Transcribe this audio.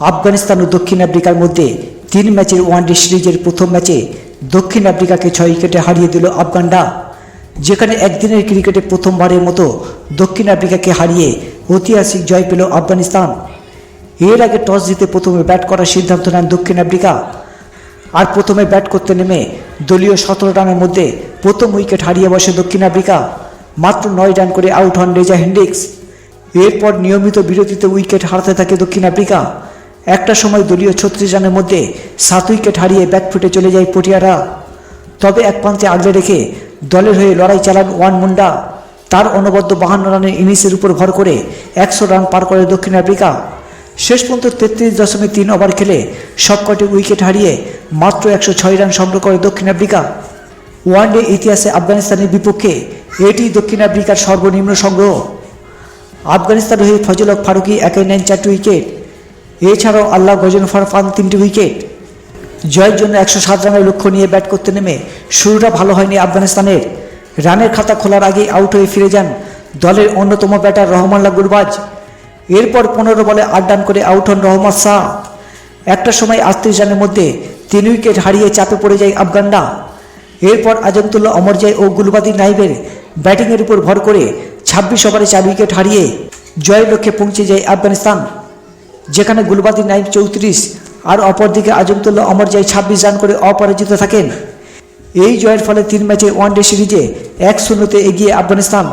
আফগানিস্তান ও দক্ষিণ আফ্রিকার মধ্যে তিন ম্যাচের ওয়ানডে সিরিজের প্রথম ম্যাচে দক্ষিণ আফ্রিকাকে ছয় উইকেটে হারিয়ে দিল আফগানরা। যেখানে একদিনের ক্রিকেটে প্রথমবারের মতো দক্ষিণ আফ্রিকাকে হারিয়ে ঐতিহাসিক জয় পেল আফগানিস্তান। এর আগে টস জিতে প্রথমে ব্যাট করার সিদ্ধান্ত নেন দক্ষিণ আফ্রিকা। আর প্রথমে ব্যাট করতে নেমে দলীয় সতেরো রানের মধ্যে প্রথম উইকেট হারিয়ে বসে দক্ষিণ আফ্রিকা। মাত্র নয় রান করে আউট হন রেজা হেন্ডিক্স এরপর নিয়মিত বিরতিতে উইকেট হারাতে থাকে দক্ষিণ আফ্রিকা। একটা সময় দলীয় ছত্রিশ রানের মধ্যে সাত উইকেট হারিয়ে ব্যাকফুটে চলে যায় পটিয়ারা। তবে এক প্রান্তে আগলে রেখে দলের হয়ে লড়াই চালান ওয়ান মুন্ডা। তার অনবদ্য বাহান্ন রানের ইনিংসের উপর ভর করে একশো রান পার করে দক্ষিণ আফ্রিকা। শেষ পর্যন্ত তেত্রিশ দশমিক তিন ওভার খেলে সবকটি উইকেট হারিয়ে মাত্র একশো ছয় রান সংগ্রহ করে দক্ষিণ আফ্রিকা। ওয়ানডে ইতিহাসে আফগানিস্তানের বিপক্ষে এটি দক্ষিণ আফ্রিকার সর্বনিম্ন সংগ্রহ। আফগানিস্তান হয়ে ফজলক ফারুকি একে নেন চারটি উইকেট। এছাড়াও আল্লাহ গজনফার পান তিনটি উইকেট। জয়ের জন্য একশো সাত রানের লক্ষ্য নিয়ে ব্যাট করতে নেমে শুরুটা ভালো হয়নি আফগানিস্তানের। রানের খাতা খোলার আগেই আউট হয়ে ফিরে যান দলের অন্যতম ব্যাটার রহমান্লা গুরবাজ এরপর পনেরো বলে আট করে আউট হন রহমান শাহ। একটা সময় আটত্রিশ রানের মধ্যে তিন উইকেট হারিয়ে চাপে পড়ে যায় আফগানরা। এরপর আজমতুল্লাহ অমরজয় ও গুলবাদি নাইবের ব্যাটিংয়ের উপর ভর করে ছাব্বিশ ওভারে চার উইকেট হারিয়ে জয়ের লক্ষ্যে পৌঁছে যায় আফগানিস্তান। যেখানে গুলবাদি নাইম চৌত্রিশ আর অপরদিকে আজমতুল্লাহ অমর জাই ছাব্বিশ রান করে অপরাজিত থাকেন। এই জয়ের ফলে তিন ম্যাচে ওয়ানডে সিরিজে এক শূন্যতে এগিয়ে আফগানিস্তান